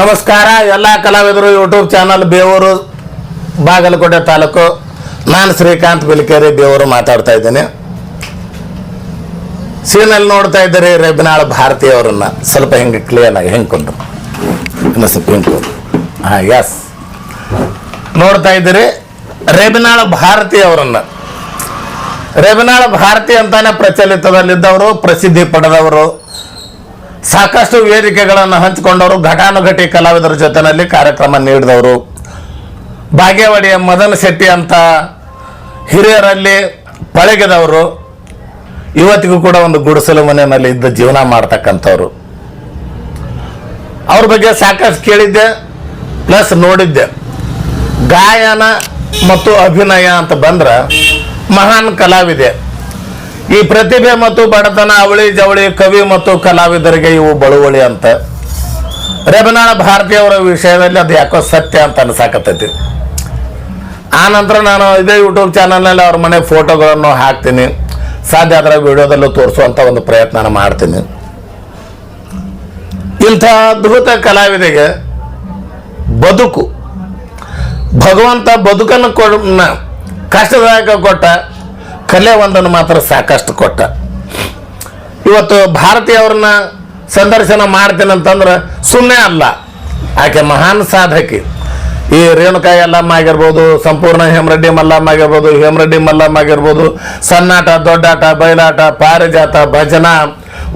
ನಮಸ್ಕಾರ, ಎಲ್ಲ ಕಲಾವಿದರು ಯೂಟ್ಯೂಬ್ ಚಾನಲ್ ಬೇವೂರು, ಬಾಗಲಕೋಟೆ ತಾಲೂಕು. ನಾನು ಶ್ರೀಕಾಂತ್ ಬಿಲ್ಕೇರಿ ಬೇವರು ಮಾತಾಡ್ತಾ ಇದ್ದೇನೆ. ಸೀನಲ್ಲಿ ನೋಡ್ತಾ ಇದ್ದೀರಿ ರೆಬಿನಾಳ್ ಭಾರತಿ ಅವರನ್ನ. ಸ್ವಲ್ಪ ಹಿಂಗೆ ಕ್ಲಿಯರ್ ಆಗಿ ಹೆಂಗೆ ಕೊಂಡ್ರು ಸ್ವಲ್ಪ ಹಾಂ ಎಸ್ ನೋಡ್ತಾ ಇದ್ದೀರಿ ರೆಬಿನಾಳ್ ಭಾರತಿ ರೇಬನಾಳ ರೆಬಿನಾಳ್ ಭಾರತಿ ಅಂತಾನೆ ಪ್ರಚಲಿತದಲ್ಲಿದ್ದವರು, ಪ್ರಸಿದ್ಧಿ ಪಡೆದವರು ಸಾಕಷ್ಟು ವೇದಿಕೆಗಳನ್ನು ಹಂಚಿಕೊಂಡವರು ಘಟಾನುಘಟಿ ಕಲಾವಿದರ ಜೊತೆಯಲ್ಲಿ ಕಾರ್ಯಕ್ರಮ ನೀಡಿದವರು. ಬಾಗೇವಾಡಿಯ ಮದನ್ ಶೆಟ್ಟಿ ಅಂತ ಹಿರಿಯರಲ್ಲಿ ಪಳಗಿದವರು. ಇವತ್ತಿಗೂ ಕೂಡ ಒಂದು ಗುಡಿಸಲು ಮನೆಯಲ್ಲಿ ಇದ್ದ ಜೀವನ ಮಾಡ್ತಕ್ಕಂಥವ್ರು. ಅವ್ರ ಬಗ್ಗೆ ಸಾಕಷ್ಟು ಕೇಳಿದ್ದೆ, ಪ್ಲಸ್ ನೋಡಿದ್ದೆ. ಗಾಯನ ಮತ್ತು ಅಭಿನಯ ಅಂತ ಬಂದ್ರೆ ಮಹಾನ್ ಕಲಾವಿದೆ. ಈ ಪ್ರತಿಭೆ ಮತ್ತು ಬಡತನ, ಅವಳಿ ಜವಳಿ, ಕವಿ ಮತ್ತು ಕಲಾವಿದರಿಗೆ ಇವು ಬಳುವಳಿ ಅಂತ. ರೆಬನಾಳ ಭಾರತಿಯವರ ವಿಷಯದಲ್ಲಿ ಅದು ಯಾಕೋ ಸತ್ಯ ಅಂತ ಅನ್ಸಾಕತ್ತೈತಿ. ಆ ನಂತರ ನಾನು ಇದೇ ಯೂಟ್ಯೂಬ್ ಚಾನಲ್ನಲ್ಲಿ ಅವ್ರ ಮನೆ ಫೋಟೋಗಳನ್ನು ಹಾಕ್ತೀನಿ. ಸಾಧ್ಯ ಆದ್ರೆ ವಿಡಿಯೋದಲ್ಲೂ ತೋರಿಸುವಂಥ ಒಂದು ಪ್ರಯತ್ನ ಮಾಡ್ತೀನಿ. ಇಂಥ ಅದ್ಭುತ ಕಲಾವಿದೆಗೆ ಬದುಕು, ಭಗವಂತ ಬದುಕನ್ನು ಕಷ್ಟದಾಯಕ ಕೊಟ್ಟ ಕಲೆ ಒಂದನ್ನು ಮಾತ್ರ ಸಾಕಷ್ಟು ಕೊಟ್ಟ. ಇವತ್ತು ಭಾರತೀಯವ್ರನ್ನ ಸಂದರ್ಶನ ಮಾಡ್ತೇನೆ ಅಂತಂದ್ರೆ ಸುಮ್ಮನೆ ಅಲ್ಲ. ಆಕೆ ಮಹಾನ್ ಸಾಧಕಿ. ಈ ರೇಣುಕಾಯಿ ಯಲ್ಲಮ್ಮ ಆಗಿರ್ಬೋದು, ಸಂಪೂರ್ಣ ಹೇಮರೆಡ್ಡಿ ಮಲ್ಲಮ್ಮ ಆಗಿರ್ಬೋದು, ಹೇಮರೆಡ್ಡಿ ಮಲ್ಲಮ್ಮ ಆಗಿರ್ಬೋದು ಸಣ್ಣಾಟ ದೊಡ್ಡಾಟ ಬಯಲಾಟ ಪಾರಿಜಾತ, ಭಜನ,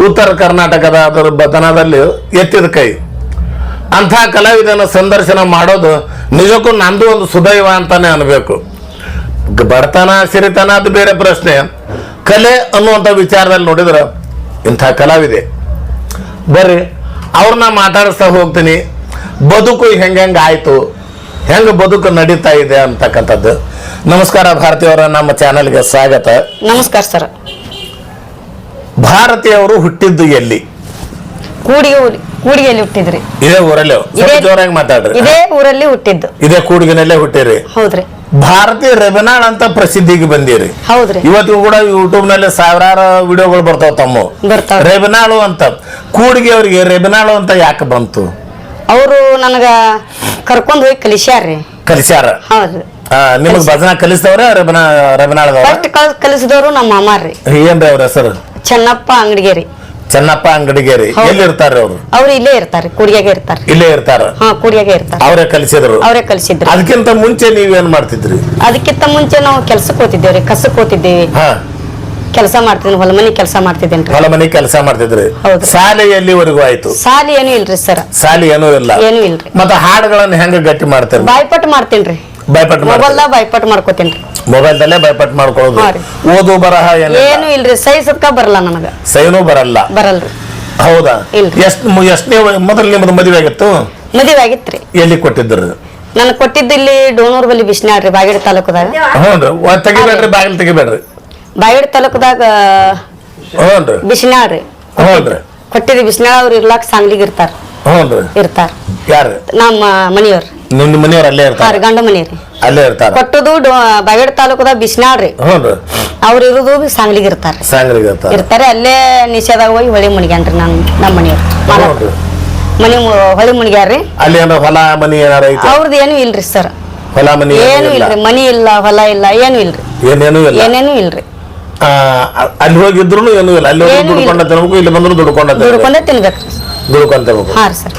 ಉತ್ತರ ಕರ್ನಾಟಕದ ಅದರ ಬದನದಲ್ಲಿ ಎತ್ತಿದ ಕೈ. ಅಂಥ ಕಲಾವಿದನ ಸಂದರ್ಶನ ಮಾಡೋದು ನಿಜಕ್ಕೂ ನಂದು ಒಂದು ಸುದೈವ ಅಂತಾನೆ ಅನ್ಬೇಕು. ಬಡತನ ಸಿರಿತನ ಅದು ಬೇರೆ ಪ್ರಶ್ನೆ. ಕಲೆ ಅನ್ನುವಂಥ ವಿಚಾರದಲ್ಲಿ ನೋಡಿದ್ರೆ ಇಂಥ ಕಲಾವಿದೆ. ಬರ್ರಿ ಅವ್ರನ್ನ ಮಾತಾಡಿಸ್ತಾ ಹೋಗ್ತೀನಿ. ಬದುಕು ಹೆಂಗೆ ಆಯಿತು ಹೆಂಗೆ ಬದುಕು ನಡೀತಾ ಇದೆ ಅಂತಕ್ಕಂಥದ್ದು. ನಮಸ್ಕಾರ ಭಾರತಿ ಅವರ ನಮ್ಮ ಚಾನಲ್ಗೆ ಸ್ವಾಗತ. ನಮಸ್ಕಾರ ಸರ್. ಭಾರತಿ ಅವರು ಹುಟ್ಟಿದ್ದು ಎಲ್ಲಿ? ಕೂಡಿಗೆ ಊರಿ. ಕೂಡಿಗೆಯಲ್ಲಿ ಹುಟ್ಟಿದ್ರಿ. ಇದೇ ಊರಲ್ಲಿ ಸ್ವಲ್ಪ ಜೋರಾಗಿ ಮಾತಾಡ್ರಿ. ಇದೇ ಊರಲ್ಲಿ ಹುಟ್ಟಿದ್ದು. ಇದೇ ಕೂಡಿಗೆನಲ್ಲೇ ಹುಟ್ಟಿರಿ. ಹೌದ್ರಿ. ಭಾರತೀಯ ರೆಬೆನಾಳ್ ಅಂತ ಪ್ರಸಿದ್ಧಿಗೆ ಬಂದಿರಿ. ಹೌದ್ರಿ. ಇವತ್ತು ಕೂಡ ಯೂಟ್ಯೂಬ್ನಲ್ಲಿ ಸಾವಿರಾರು ವಿಡಿಯೋಗಳು ಬರ್ತಾವ ತಮ್ಮ. ಬರ್ತಾವ ರೆಬನಾಳು ಅಂತ. ಕೂಡಿಗೆ ಅವ್ರಿಗೆ ರೆಬನಾಳು ಅಂತ ಯಾಕೆ ಬಂತು? ಅವರು ನನಗ ಕರ್ಕೊಂಡ್ ಹೋಗಿ ಕಲಿಸ್ಯಾರ್ರಿ. ಕಲಿಸ್ಯಾರ? ಹೌದ್ರಿ. ಆ, ನಿಮಗ್ ಭಜನಾ ಕಲಿಸ್ತವ್ರ ರೆಬನಾ ರೆಬನಾಳದವ್ರ? ಫಸ್ಟ್ ಕಲ್ ಕಲಿಸಿದವರು ನಮ್ಮ ಮಾಮಾರ್ರಿ ಏನ್ರಿ ಅವ್ರ ಹೆಸರು? ಚೆನ್ನಪ್ಪ ಅಂಗಡಿಗೇರಿ. ಚೆನ್ನಪ್ಪ ಅಂಗಡಿಗೇರಿ. ಎಲ್ಲಿ ಇರ್ತಾರ ಅವ್ರು? ಅವ್ರು ಇಲ್ಲೇ ಇರ್ತಾರೆ ಕುಡಿಯಾಗೆ ಇರ್ತಾರೆ. ಇಲ್ಲೇ ಇರ್ತಾರ? ಹಾ ಕೂಡಿಯಾಗೆ ಇರ್ತಾರೆ. ಅವರೇ ಕಲಿಸಿದ್ರು? ಅವರೇ ಕಲಿಸಿದ್ರು. ಅದಕ್ಕಿಂತ ಮುಂಚೆ ನೀವೇನ್ ಮಾಡ್ತಿದ್ರಿ? ಅದಕ್ಕಿಂತ ಮುಂಚೆ ನಾವು ಕೆಲ್ಸಕ್ಕೆ ಹೋತಿದ್ದೇವ್ರಿ ಕಸಕ್ ಹೋತಿದ್ದೇವಿ ಹಾ. ಕೆಲಸ ಮಾಡ್ತಿದ್ದೀನಿ ಹೊಲ ಮನಿ ಕೆಲಸ ಮಾಡ್ತಿದ್ದೇನ್ರಿ ಹೊಲ ಮನೆ ಕೆಲಸ ಮಾಡ್ತಿದ್ರಿ. ಹೌದು. ಶಾಲೆ ಎಲ್ಲಿವರೆಗೂ ಆಯ್ತು? ಸಾಲಿ ಏನೂ ಇಲ್ರಿ ಸರ್. ಶಾಲೆ ಏನೂ ಇಲ್ಲ? ಏನೂ ಇಲ್ರಿ ಮತ್ತೆ ಹಾಡುಗಳನ್ನ ಹೆಂಗ ಗಟ್ಟಿ ಮಾಡ್ತಾರೆ? ಬಾಯ್ಪಟ್ ಮಾಡ್ತೇನ್ರಿ ಬಾಯ್ಪಟ್ ಮೊಬೈಲ್ದಾಗ ಬಾಯ್ಪಟ್ ಮಾಡ್ಕೋತೇನ್ರಿ ಮೊಬೈಲ್ದಲ್ಲೇ ಭಯಪಟ್ಟು ಮಾಡ್ಕೊಳ್ಳೋದು. ಹಾ ರೀ. ಓದು ಬರಹ ಏನು ಇಲ್ರಿ ಸೈಸದ್ಕ ಬರಲ್ಲ ನನಗ. ಸೈನು ಬರಲ್ಲ. ಬರಲ್ರಿ ಹೌದಾ. ಎಷ್ಟ್ ಎಷ್ಟನೇ ಮೊದಲು ನಿಮ್ಮದು ಮದುವೆ ಆಗಿತ್ತು? ಮದುವೆ ಆಗಿತ್ರಿ ಎಲ್ಲಿ ಕೊಟ್ಟಿದ್ರು ನನಗೆ ಕೊಟ್ಟಿದ್ದು ಇಲ್ಲಿ ಡೋನೂರ್ ಬಲ್ಲಿ ಬಿಸ್ನಾಳ್ರಿ ಬಾಗೇಡಿ ತಾಲೂಕದಾಗ. ಹೌದು. ತೆಗಿಬೇಡ್ರಿ ಬಾಗಿಲು ತೆಗಿಬೇಡ್ರಿ. ಬಾಗೇಡಿ ತಾಲೂಕದಾಗ ಹ್ಞೂನ್ರಿ ಬಿಸ್ನಾಳ್ರಿ ಹೌದ್ರಿ ಕೊಟ್ಟಿದ್ದು ಬಿಸ್ನಾಳ್ ಅವ್ರು ಇರ್ಲಾಕ್ ಸಾಂಗ್ಲಿಗ್ ಇರ್ತಾರ. ಹೌದ್ರಿ ಇರ್ತಾರ. ಯಾರು? ನಮ್ಮ ಮನಿಯವ್ರು. ನಿಮ್ಮ ಮನೆಯವ್ರು ಅಲ್ಲೇ ಇರ್ತಾರೆ? ಗಂಡ ಮನಿಯವ್ರಿ. ಅಲ್ಲೇ ಇರ್ತಾರೆ? ಕೊಟ್ಟದು ಬಾಗೇಡ್ ತಾಲೂಕದಾಗ ಬಿಸ್ನಾಳ್ರಿ ಹೌದು ಅವ್ರು ಇರೋದು ಸಾಂಗ್ಲಿಗ್ ಇರ್ತಾರೆ. ಸಾಂಗ್ಲಿಗೆ ಇರ್ತಾರೆ. ಇರ್ತಾರೆ ಅಲ್ಲೇ ನಿಷೇಧಾಗ ಹೋಗಿ ಹೊಳಿ ಮುಣಿಗ್ಯಾನ್ರಿ ನಾನು ನಮ್ಮ ಮನೆಯವ್ರು. ಮನೆ ಹೊಳಿ ಮುಣಿಗ್ಯಾರ್ರಿ ಅಲ್ಲಿ ಏನೋ ಹೊಲ ಮನಿ ಏನಾರ ಐತೆ? ಅವ್ರದ್ದು ಏನು ಇಲ್ರಿ ಸರ್. ಹೊಲ ಮನಿ ಏನೂ ಇಲ್ರಿ ಮನಿ ಇಲ್ಲ ಹೊಲ ಇಲ್ಲ ಏನು ಇಲ್ರಿ. ಏನೇನೂ ಇಲ್ಲ? ಏನೇನೂ ಇಲ್ರಿ. ಅಲ್ಲಿ ಹೋಗಿದ್ರು ಏನೂ ಇಲ್ಲ? ಅಲ್ಲಿ ಹೋಗಿ. ದುಡ್ಕೊಂಡ ತಿನ್ಬೇಕು ಇಲ್ಲಿ ಬಂದ್ರು ದುಡ್ಕೊಂಡ ತಿನ್ಬೇಕು. ದುಡ್ಕೊಂಡೇ ತಿನ್ಬೇಕ್ರಿ ದುಡ್ಕೊಂತ ತಿನ್ಬೇಕು. ಹಾ ರೀ ಸರ್.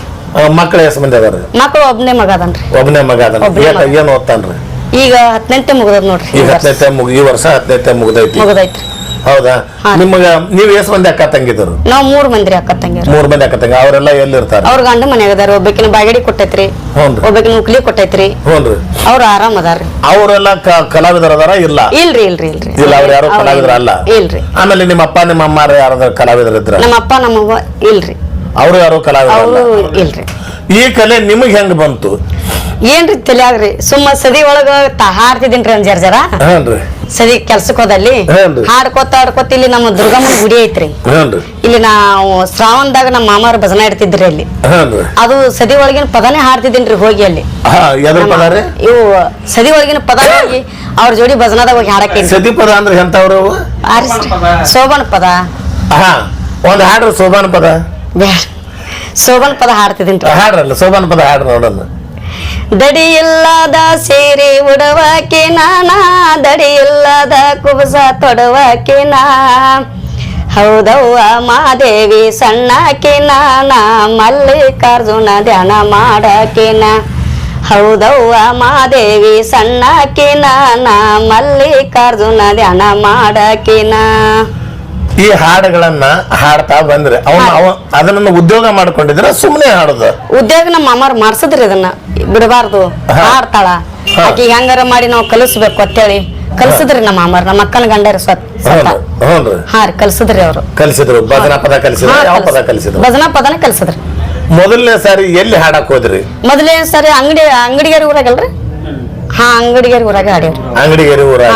ಮಕ್ಕಳು ಎಷ್ಟು ಮಂದಿ ಅದಾರ ಮಕ್ಕಳು ಒಬ್ಬನೇ ಮಗ ಅದನ್ರಿ. ಒಬ್ಬನೇ ಮಗ ಒಬ್ನೇ ಮಗ. ಏನ್ ಓದ್ತಾನ್ರಿ? ಈಗ ಹತ್ತನೇ ಮುಗಿದ್ ನೋಡ್ರಿ ಈಗ ಈ ವರ್ಷ. ಹತ್ತನೇ ಮುಗಿ ಈ ವರ್ಷ ಹತ್ತನೇ ಮುಗ್ದೈತಿ. ಮುಗ್ದೈತ್ರಿ. ಹೌದಾ? ಹಾ. ನಿಮಗ ನೀವ್ ಎಷ್ಟ್ ಮಂದಿ ಅಕ್ಕ ತಂಗಿದ್ರು ನಾವ್ ಮೂರ್ ಮಂದಿ ಅಕ್ಕ ತಂಗಿ ಮೂರ್ ಮಂದಿ ಅಕ್ಕ ತಂಗಿ ಅವರೆಲ್ಲ ಎಲ್ಲಿರ್ತಾರ? ಅವ್ರ ಗಂಡ ಮನ್ಯಾಗ ಅದಾರ ಒಬ್ಬಕಿನ ಬಾಗಡಿ ಕೊಟ್ಟೈತ್ರಿ. ಹ್ಞೂನ್ರಿ ಒಬ್ಬಕಿನ ಉಕ್ಲಿ ಕೊಟ್ಟೈತ್ರಿ. ಹ್ಞೂನ್ರಿ ಅವ್ರ ಆರಾಮ್ ಅದಾರ್ರಿ ಅವರೆಲ್ಲ ಕಲಾವಿದರ ಅದಾರ? ಇಲ್ಲ. ಇಲ್ರಿ ಇಲ್ರಿ ಇಲ್ರಿ. ಇಲ್ಲ ಅವ್ರ ಯಾರು ಅವ್ರ್ ಕಲಾವಿದ್ರ ಅಲ್ಲ ಇಲ್ರಿ. ಆಮೇಲೆ ನಿಮ್ಮ ಅಪ್ಪ ನಿಮ್ಮ ಅಮ್ಮ ಯಾರಾದ್ರೂ ಕಲಾವಿದರ ಇದ್ರ ನಮ್ಮ ಅಪ್ಪ ನಮ್ಮವ್ವ ಇಲ್ರಿ. ಅವರು ಯಾರು ಕಲಾವಿದ ಅವರು ಅಲ್ಲ ಇಲ್ರಿ. ಈ ಕಲೆ ನಿಮಗ್ ಹೆಂಗ್ ಬಂತು? ಏನ್ರಿ ತಲ್ಯಾಗ್ರಿ ಸುಮ್ಮ ಸದಿ ಒಳಗ ತ- ಹಾಡ್ತಿದ್ದೀನ್ರಿ ಒಂದ್ ಜರ ಸದಿ ಕೆಲ್ಸಕ್ ಹೋದಲ್ಲಿ? ಹ್ಞೂನ್ರಿ. ಹಾಡ್ಕೋತ ಹಾಡ್ಕೋತ ಇಲ್ಲಿ ನಮ್ಮ ದುರ್ಗಮ್ಮನ ಗುಡಿ ಐತ್ರಿ. ಇಲ್ಲಿ ನಾವು ಶ್ರಾವಣದಾಗ ನಮ್ಮ ಮಾಮಾರ ಭಜನ ಇಡ್ತಿದ್ರಿ ಅಲ್ಲಿ. ಅದು ಸದಿ ಒಳಗಿನ ಪದನೇ ಹಾಡ್ತಿದ್ದೀನ್ರಿ ಹೋಗಿ ಅಲ್ಲಿ. ಹಾ ಎದ್ರ ಪದ ರೀ? ಇವು ಸದಿ ಒಳಗಿನ ಪದ ಹೋಗಿ ಅವ್ರ ಜೋಡಿ ಭಜನದಾಗ ಹೋಗಿ ಹಾಡಕ್ಕೆ ಸತಿ ಪದ ಅಂದ್ರೆ ಅವು? ಸೋಬನ ಪದ. ಹಾ ಒಂದ್ ಹಾಡ್ರಿ ಸೋಬಾನ ಪದ. ಬ್ಯಾಡ ಸೋಬನ್ ಪದ ಹಾಡ್ತಿದ್ದೀನಿ ಹಾಡ್ರಲ್ಲ ಸೋಬನ್ ಪದ ಹಾಡ್ರಿ ನೋಡಲ್ಲ ದಡಿ ಇಲ್ಲದ ಉಡವಾಕೆ ನಾನ ದಡಿ ಇಲ್ಲದ ಕುಬಸ ತೊಡವಕ್ಕೆ ನಾ. ಹೌದವ್ವ ಮಾದೇವಿ ಸಣ್ಣಕ್ಕೆ ನಾನಾ ಮಲ್ಲಿಕಾರ್ಜುನ ಧ್ಯಾನ ಮಾಡಕ್ಕೆ ನಾ. ಹೌದವ್ವ ಮಾದೇವಿ ಸಣ್ಣಕ್ಕೆ ನಾನ ಮಲ್ಲಿಕಾರ್ಜುನ ಧ್ಯಾನ ಮಾಡಕ್ಕೆ ನಾ. ಈ ಹಾಡುಗಳನ್ನ ಹಾಡ್ತಾ ಬಂದ್ರೆ ಅವನು ಅವ ಅದನ್ನ ಉದ್ಯೋಗ ಮಾಡ್ಕೊಂಡಿದ್ರೆ ಸುಮ್ಮನೆ ಹಾಡುದು. ಉದ್ಯೋಗ ನಮ್ಮ ಮಾಮಾರ್ ಮಾಡಿಸಿದ್ರಿ ಇದನ್ನ ಬಿಡಬಾರ್ದು. ಹಾಡ್ತಾಳ. ಆಕಿ ಹೆಂಗಾರ ಮಾಡಿ ನಾವು ಕಲಿಸ್ಬೇಕು ಅಂತೇಳಿ. ಕಲ್ಸಿದ್ರಿ ನಮ್ಮ ಮಾಮಾರ್. ನಮ್ಮ ಅಕ್ಕನ ಗಂಡರ ಸ್ವತ್ ಸ್ವತ. ಹ್ಞೂ ಹ್ಞೂನ್ರಿ ಹಾ ರೀ ಕಲ್ಸಿದ್ರಿ ಅವ್ರು. ಕಲಿಸಿದ್ರು. ಭಜನಾ ಪದ ಕಲಿಸಿದ್ರು. ಯಾವ ಪದ ಕಲಿಸಿದ್ರು. ಭಜನಾ ಪದನ ಕಲ್ಸಿದ್ರಿ. ಮೊದಲನೇ ಸಾರಿ ಎಲ್ಲಿ ಹಾಡಕ್ ಹೋದ್ರಿ? ಮೊದಲೇ ಸರಿ ಅಂಗಡಿ ಅಂಗಡಿಗೇರಿ ಊರಾಗಲ್ರಿ ಹಾ ಅಂಗಡಿಗೇರಿ ಊರಾಗ ಹಾಡ್ಯಾವ್ರಿ. ಅಂಗಡಿಗೇರಿ ಊರಾಗ.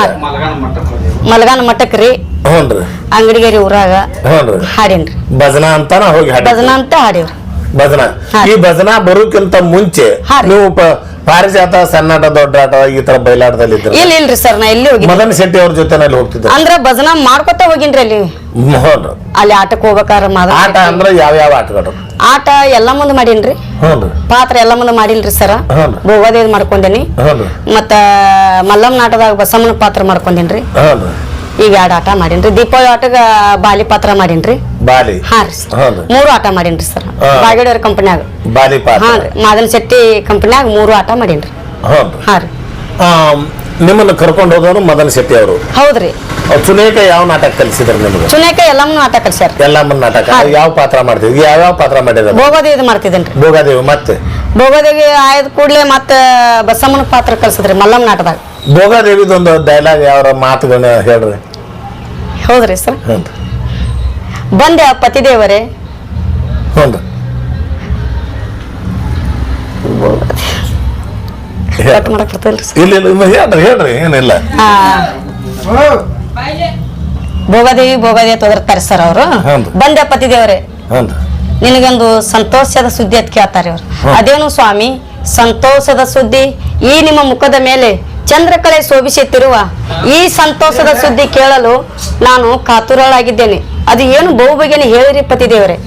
ಮಲಗಾನ ಮಠಕ್ ರೀ. ಹ್ಞೂನ್ರಿ ಅಂಗಡಿಗೇರಿ ಊರಾಗ ಹ್ಞೂನ್ರಿ ಹಾಡೇನ್ರಿ ಭಜನಾ ಅಂತಾನ ಹೋಗಿ ಹಾಡಿ ಭಜನಾ ಅಂತ ಹಾಡೇವ್ರಿ ಭಜನಾ. ಈ ಭಜನಾ ಬರೋಕ್ಕಿಂತ ಮುಂಚೆ. ನೀವು ಪ- ಪಾರಿಜಾತ ಸಣ್ಣಾಟ ದೊಡ್ಡಾಟ ಈ ತರ ಬಯಲಾಟದಲ್ಲಿ ಇಲ್ಲಿ ಇಲ್ಲ ಇಲ್ರಿ ಸರ್ ನಾ ಎಲ್ಲಿ ಹೋಗಿ ಮದನ್ ಶೆಟ್ಟಿ ಅವ್ರ ಜೊತೆನಲ್ಲಿ ಹೋಗ್ತಿದ್ದ. ಅಂದ್ರ ಭಜನಾ ಮಾಡ್ಕೊತ ಹೋಗಿನ್ರಿ ಅಲ್ಲಿ? ಅಲ್ಲಿ ಆಟಕ್ಕೆ ಹೋಗ್ಬೇಕಾರ ಮಾದ ಆಟ ಅಂದ್ರೆ ಯಾವ ಯಾವ ಆಟಗಳು? ಆಟ ಎಲ್ಲ ಮುಂದೆ ಮಾಡೀನ್ರಿ? ಪಾತ್ರ ಎಲ್ಲ ಮುಂದೆ ಮಾಡಿಲ್ರಿ ಸರ. ಭೋಗದೇವ್ ಮಾಡ್ಕೊಂಡೇನಿ. ಮತ್ತ ಮಲ್ಲಮ್ಮ ನಾಟದಾಗ ಬಸಮ್ಮನ ಪಾತ್ರ ಮಾಡ್ಕೊಂಡೇನ್ರಿ? ಹ್ಞೂನ್ರಿ ಈಗ ಎರಡು ಆಟ ಮಾಡಿನ್ರಿ. ದೀಪಾವಳಿ ಆಟಗ ಬಾಲಿ ಪಾತ್ರ ಮಾಡಿನ್ರಿ? ಬಾಲಿ. ಹಾ ರೀ. ಹೌದು. ಮೂರು ಆಟ ಮಾಡೀನ್ರಿ ಸರ್. ಹಾ. ಕಂಪನಿಯಾಗ ಕಂಪನ್ಯಾಗ ಬಾಲಿ ಪಾತ್ರ. ಹಾ ರೀ. ಮಾದನ್ ಶೆಟ್ಟಿ ಕಂಪನ್ಯಾಗ ಮೂರು ಆಟ ಮಾಡಿನ್ರಿ. ಹೌದು. ಹಾ ರೀ. ನಿಮ್ಮನ್ನು ಕರ್ಕೊಂಡು ಹೋದವರು ಮದನ್ ಶೆಟ್ಟಿ ಅವರು. ಹೌದ್ರಿ. ಚುನೇಕ ಯಾವ ನಾಟಕ ಕಲಿಸಿದ್ರು ನಿಮಗೆ? ಚುನೇಕ ಎಲ್ಲಮ್ಮನು ಆಟ ಕಲ್ಸ್ಯಾರ. ಎಲ್ಲಮ್ಮನ ನಾಟಕ. ಯಾವ ಪಾತ್ರ ಮಾಡ್ತಿದ್ವಿ ಯಾವ ಯಾವ ಪಾತ್ರ ಮಾಡಿದ್ರು? ಭೋಗದೇವಿ ಮಾಡ್ತಿದ್ದೇನ್ರಿ. ಭೋಗಾದೇವಿ ಮತ್ತೆ? ಭೋಗದೇವಿ ಆಯ್ದ ಕೂಡಲೇ ಮತ್ತೆ ಬಸಮ್ಮನ ಪಾತ್ರ ಕಲ್ಸಿದ್ರಿ ಮಲ್ಲಮ್ಮ ನಾಟಕದಾಗ ಭೋಗಾದೇವಿದೊಂದು ಡೈಲಾಗ್ ಯಾವ ಮಾತುಗಳನ್ನ ಹೇಳ್ರಿ? ಹೌದ್ರಿ ಸರ್. ಹ್ಞೂ ಬಂದೆ ಪತಿದೇವರೇ. ಹ್ಞೂ ಇಲ್ಲ ಇಲ್ಲ ಹೇಳ್ರಿ ಹೇಳ್ರಿ ಏನಿಲ್ಲ. ಭೋಗದೇವಿ ಭೋಗದೇವಿ ತೊದರ್ತಾರೆ ಸರ್ ಅವರು. ಬಂದೆ ಪತಿದೇವರೇ. ನಿನಗೊಂದು ಸಂತೋಷದ ಸುದ್ದಿ ಅಂತ ಕೇಳ್ತಾರೆ ಅವ್ರು ಅದೇನು ಸ್ವಾಮಿ ಸಂತೋಷದ ಸುದ್ದಿ ಈ ನಿಮ್ಮ ಮುಖದ ಮೇಲೆ ಚಂದ್ರಕಳೆ ಶೋಭಿಸುತ್ತಿರುವ ಈ ಸಂತೋಷದ ಸುದ್ದಿ ಕೇಳಲು ನಾನು ಕಾತುರಳಾಗಿದ್ದೇನೆ. ಅದು ಏನು ಬಹು ಬಗೆನೆ ಹೇಳಿರಿ ಪತಿದೇವರೇ.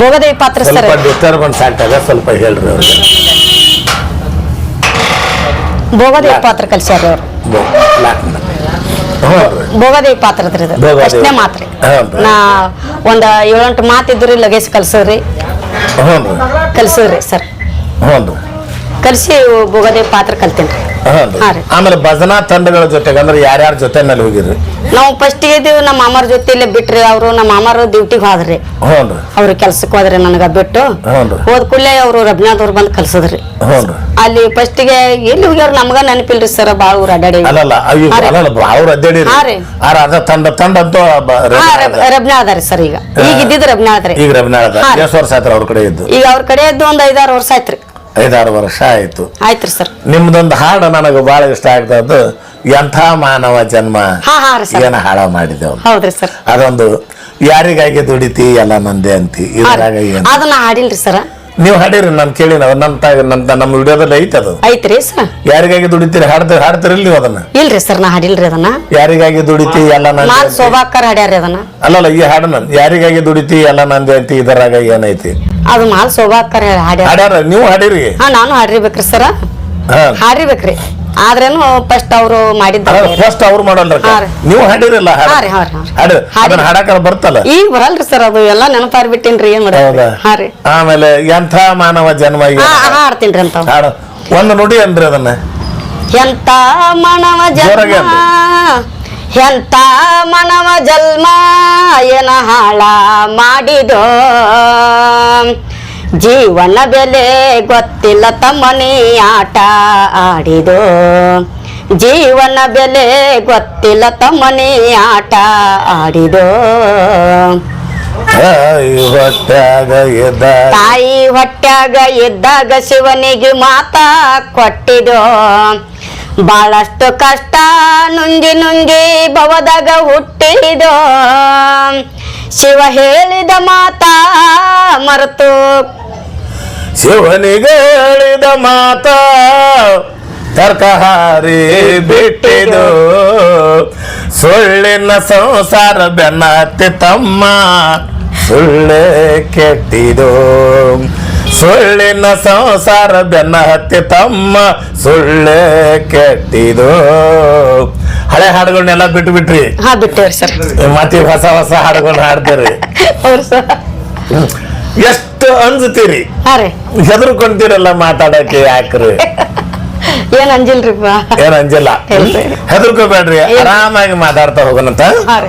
ಭೋಗದೇವಿ ಪಾತ್ರ ಡಿಸ್ಟರ್ಬೆನ್ಸ್ ಆಗ್ತದೆ ಸ್ವಲ್ಪ ಹೇಳ್ರಿ ಭೋಗದೇವಿ ಪಾತ್ರ ಕಲ್ಸ್ಯಾರ ಅವ್ರು. ಭೋಗದೇವಿ ಪಾತ್ರ. ಅಷ್ಟೇ ಮಾತ್ರ. ನಾ ಒಂದ ಏಳೆಂಟು ಮಾತಿದ್ರಿ ಲಗೇಜ್ ಕಲ್ಸವ್ರಿ ಕಲ್ಸವ್ರಿ ಸರ್. ಹ್ಞೂ ರೀ ಕಲ್ಸಿ ಹೋಗೋದೇ ಪಾತ್ರ ಕಲ್ತೇನೆ ರೀ. ಆಮೇಲೆ ಭಜನಾ ತಂಡಗಳ ಜೊತೆಗೆ ಅಂದ್ರೆ ಯಾರ್ಯಾರ ಜೊತೆ ಹೋಗಿರಿ? ನಾವು ಫಸ್ಟ್ ಇದ್ದೀವಿ ನಮ್ಮ ಮಾಮರ ಜೊತೆ ಇಲ್ಲೇ ಬಿಟ್ರಿ ಅವರು ನಮ್ಮ ಮಾಮಾರು ಡ್ಯೂಟಿಗೆ ಹೋದ್ರಿ. ಅವ್ರ ಕೆಲ್ಸಕ್ಕೆ ಹೋದ್ರಿ ನನಗ ಬಿಟ್ಟು. ಹೋದ್ ಹೋದ ಕೂಡಲೇ ಅವರು ರಘುನಾಥ್ ಬಂದು ಕಲ್ಸದ್ರಿ. ಅಲ್ಲಿ ಫಸ್ಟ್ಗೆ ಎಲ್ಲಿ ಹೋಗ್ಯಾರ ನಮ್ಗ ನೆನಪಿಲ್ರಿ ಸರ್ ಬಾಳ ಊರ ಅಡ್ಡಾಡಿ ಅಲ್ಲಲ್ಲ ಅಯ್ಯೋ ಹಾ ರೀ. ಅಲ್ಲಲ್ಲ ಅವ್ರು ಅಡ್ಡಾಡಿ ಹಾ ರೀ. ಆರ ಅದ ತಂಡ ತಂಡ ಅಂತೂ ಬ- ಹಾ ರವಿನಾಳ ಅದ. ರಬ್ನ ಅದಾರಿ ಸರ್ ಈಗ. ಈಗ ಇದ್ದಿದ್ದು ರಬ್ನಾ ಅದ್ರಿ ಈಗ ರಬ್ನಾಳದ ಅದ. ಹಾ ರೀ. ಎಷ್ಟು ವರ್ಷ ಆಯ್ತು ಅವ್ರ ಕಡೆ ಇದ್ದು? ಈಗ ಅವ್ರ ಕಡೆ ಇದ್ದು ಒಂದ್ ಐದಾರು ವರ್ಷ ಆಯ್ತ್ರಿ. ಐದಾರು ವರ್ಷ ಆಯ್ತು. ಆಯ್ತ್ರಿ ಸರ್. ನಿಮ್ದೊಂದು ಹಾಡು ನನಗೆ ಬಹಳ ಇಷ್ಟ ಆಗ್ತದ್ದು ಎಂಥ ಮಾನವ ಜನ್ಮ ಹಾ ಹಾ ರೀ ಸರ್. ಏನ ಹಾಳ ಮಾಡಿದೆವು ಹೌದ್ರಿ ಸರ್. ಅದೊಂದು ಯಾರಿಗಾಗಿ ದುಡಿತಿ ಎಲ್ಲ ಮಂದಿ ಅಂತಿ ಇದರಾಗ ಏನು? ಅದನ್ನ ಹಾಡಿಲ್ರಿ ಸರ್. ನೀವು ಹಾಡಿರಿ ನಾನು ಕೇಳಿ ನನ್ನ ತಾಗ ನನ್ನ ನಮ್ಮ ವಿಡಿಯೋದಲ್ಲಿ ಐತೆ ಅದು. ಐತ್ರಿ ಸರ್. ಯಾರಿಗಾಗಿ ದುಡಿತೀರಿ ಹಾಡ್ತೀರಿ ಹಾಡ್ತಿರಲ್ಲ ನೀವು ಅದನ್ನ? ಇಲ್ರಿ ಸರ್ ನಾ ಹಾಡಿಲ್ರಿ ಅದನ್ನ. ಯಾರಿಗಾಗಿ ದುಡಿತಿ ಎಲ್ಲ ನಂದೆ ಮಾಲ್ ಅಂತಿ. ಶೋಭಾಕರ್ ಹಾಡ್ಯಾರಿ ಅದನ್ನ. ಅಲ್ಲಲ್ಲ ಈ ಹಾಡನ್ನ ಯಾರಿಗಾಗಿ ದುಡಿತಿ ಎಲ್ಲ ನಂದೆ ಅಂತಿ ಇದರಾಗ ಏನೈತಿ ಅದು ಮಾಲ್ ಶೋಭಾಕರ್ ಹಾಡ್ಯಾರ. ಹಾಡ್ಯಾರ ನೀವು ಹಾಡಿರಿ. ಹಾ ನಾನು ಹಾಡಿರ್ಬೇಕ್ರಿ ಸರ. ಹಾ. ಹಾಡಿರ್ಬೇಕ್ರಿ. ಆದ್ರೇನು ಫಸ್ಟ್ ಅವರು ಮಾಡಿದ್ದ ಫಸ್ಟ್ ಅವ್ರು ರೀ. ನೀವು ಹಾಡಿರಲ್ಲ ಹಾಡು. ಹಾ ರೀ, ಹಾ ರೀ, ಹಾ ರೀ. ಹಾಡು. ಅದನ್ನ ಹಾಡಕ ಬರ್ತಲ್ಲ. ಈಗ ಬರಲ್ರಿ ಸರ್ ಅದು. ಎಲ್ಲ ನೆನಪಾರ್ಬಿಟ್ಟಿನ್ರಿ ಏನ್ ಹೌದಾ? ಮಾಡೋದು ಹಾ ರೀ. ಆಮೇಲೆ ಎಂಥ ಮಾನವ ಜನ್ಮ ಹಾಡ್ತೀನಿ ಹಾ ಹಾಡ್ತೀನ್ರಿ ಅಂತ. ಹಾಡು. ಒಂದು ನುಡಿ ಅನ್ರಿ ಅದನ್ನ? ಎಂತ ಮಾನವ ಜೋರಾಗಿ ಎಂತ ಮನವ ಜನ್ಮ ಏನ ಹಾಳ ಮಾಡಿದೋ? ಜೀವನ ಬೆಲೆ ಗೊತ್ತಿಲ್ಲ ತಮ್ಮನಿ ಆಟ ಆಡಿದೋ? ಜೀವನ ಬೆಲೆ ಗೊತ್ತಿಲ್ಲ ತಮ್ಮನಿ ಆಟ ಆಡಿದೋ? ತಾಯಿ ಹೊಟ್ಟ್ಯಾಗ ಇದ್ದಾಗ ಶಿವನಿಗೆ ಮಾತಾ ಕೊಟ್ಟಿದೋ? ಬಹಳಷ್ಟು ಕಷ್ಟ ನುಂಜಿ ನುಂಜಿ ಭವದಾಗ ಹುಟ್ಟಿದೋ ಶಿವ ಹೇಳಿದ ಮಾತ ಮರೆತು. ಶಿವನಿಗೆ ಹೇಳಿದ ಮಾತ ತರ್ಕಹಾರಿ ಬಿಟ್ಟಿದು. ಸುಳ್ಳಿನ ಸಂಸಾರ ಬೆನ್ನತ್ತಿ ತಮ್ಮ ಸುಳ್ಳೆ ಕೆಟ್ಟಿದು. ಸುಳ್ಳಿನ ಸಂಸಾರ ಬೆನ್ನ ಹತ್ತಿ ತಮ್ಮ ಸುಳ್ಳೆ ಕೆಟ್ಟಿದು. ಹಳೆ ಹಾಡುಗಳನ್ನೆಲ್ಲ ಬಿಟ್ಟು ಬಿಟ್ರಿ ಹಾ ಬಿಟ್ಟೇವ್ರಿ ಸರ್. ಮತ್ತೆ ಹೊಸ ಹೊಸ ಹಾಡುಗಳನ್ನ ಹಾಡ್ತೀರಿ. ಹೌದು ಸರ್. ಎಷ್ಟು ಅಂಜ್ತೀರಿ ಹಾ ರೀ. ಹೆದರ್ಕೊಂತೀರಲ್ಲ ಮಾತಾಡಕ್ಕೆ ಯಾಕ್ರಿ? ಏನ್ ಅಂಜಿಲ್ರಿಪ್ಪ ಏನ್ ಅಂಜಿಲ್ಲ. ಹೆದರ್ಕೋಬೇಡ್ರಿ ಆರಾಮಾಗಿ ಮಾತಾಡ್ತಾ ಹೋಗೋಣಂತ. ಹಾ ರೀ.